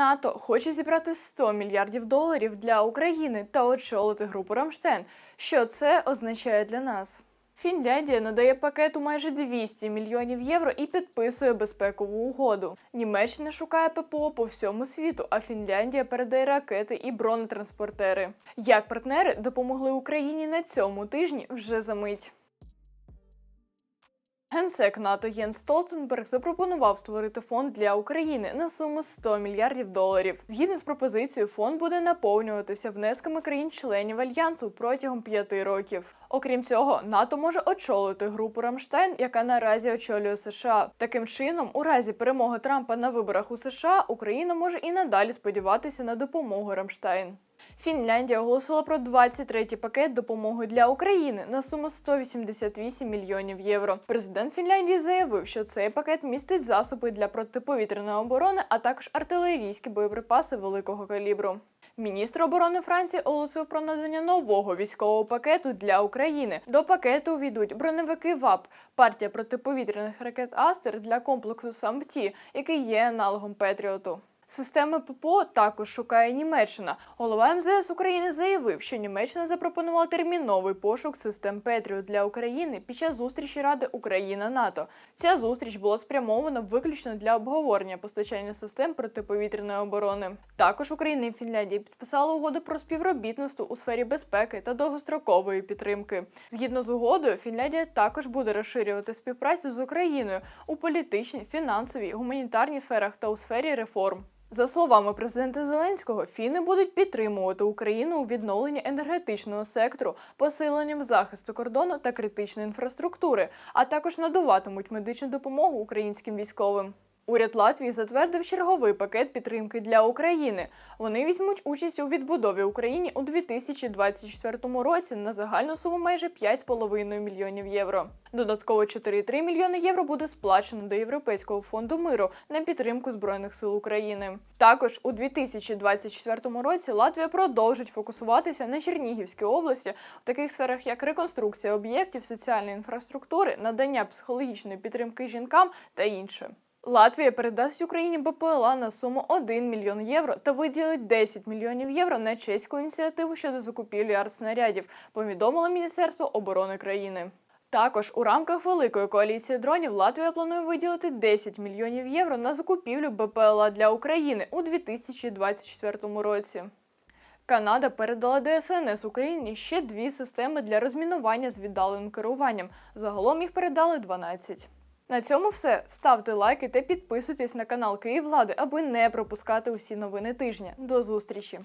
НАТО хоче зібрати 100 мільярдів доларів для України та очолити групу Рамштайн. Що це означає для нас? Фінляндія надає пакету майже 200 мільйонів євро і підписує безпекову угоду. Німеччина шукає ППО по всьому світу, а Фінляндія передає ракети і бронетранспортери. Як партнери допомогли Україні на цьому тижні вже за мить. Генсек НАТО Єн Столтенберг запропонував створити фонд для України на суму 100 мільярдів доларів. Згідно з пропозицією, фонд буде наповнюватися внесками країн-членів альянсу протягом п'яти років. Окрім цього, НАТО може очолити групу Рамштайн, яка наразі очолює США. Таким чином, у разі перемоги Трампа на виборах у США, Україна може і надалі сподіватися на допомогу Рамштайн. Фінляндія оголосила про 23-й пакет допомоги для України на суму 188 мільйонів євро. Президент Фінляндії заявив, що цей пакет містить засоби для протиповітряної оборони, а також артилерійські боєприпаси великого калібру. Міністр оборони Франції оголосив про надання нового військового пакету для України. До пакету увійдуть броневики ВАП, партія протиповітряних ракет Астер для комплексу САМПТІ, який є аналогом Петріоту. Системи ППО також шукає Німеччина. Голова МЗС України заявив, що Німеччина запропонувала терміновий пошук систем Петріот для України під час зустрічі Ради Україна НАТО. Ця зустріч була спрямована виключно для обговорення постачання систем протиповітряної оборони. Також Україна і Фінляндія підписали угоду про співробітництво у сфері безпеки та довгострокової підтримки. Згідно з угодою, Фінляндія також буде розширювати співпрацю з Україною у політичній, фінансовій, гуманітарній сферах та у сфері реформ. За словами президента Зеленського, фіни будуть підтримувати Україну у відновленні енергетичного сектору, посиленням захисту кордону та критичної інфраструктури, а також надаватимуть медичну допомогу українським військовим. Уряд Латвії затвердив черговий пакет підтримки для України. Вони візьмуть участь у відбудові України у 2024 році на загальну суму майже 5,5 мільйонів євро. Додатково 4,3 мільйони євро буде сплачено до Європейського фонду миру на підтримку збройних сил України. Також у 2024 році Латвія продовжить фокусуватися на Чернігівській області в таких сферах, як реконструкція об'єктів соціальної інфраструктури, надання психологічної підтримки жінкам та інше. Латвія передасть Україні БПЛА на суму 1 мільйон євро та виділить 10 мільйонів євро на чеську ініціативу щодо закупівлі артснарядів, повідомило Міністерство оборони країни. Також у рамках великої коаліції дронів Латвія планує виділити 10 мільйонів євро на закупівлю БПЛА для України у 2024 році. Канада передала ДСНС Україні ще дві системи для розмінування з віддаленим керуванням. Загалом їх передали 12. На цьому все. Ставте лайки та підписуйтесь на канал Київлади, аби не пропускати усі новини тижня. До зустрічі!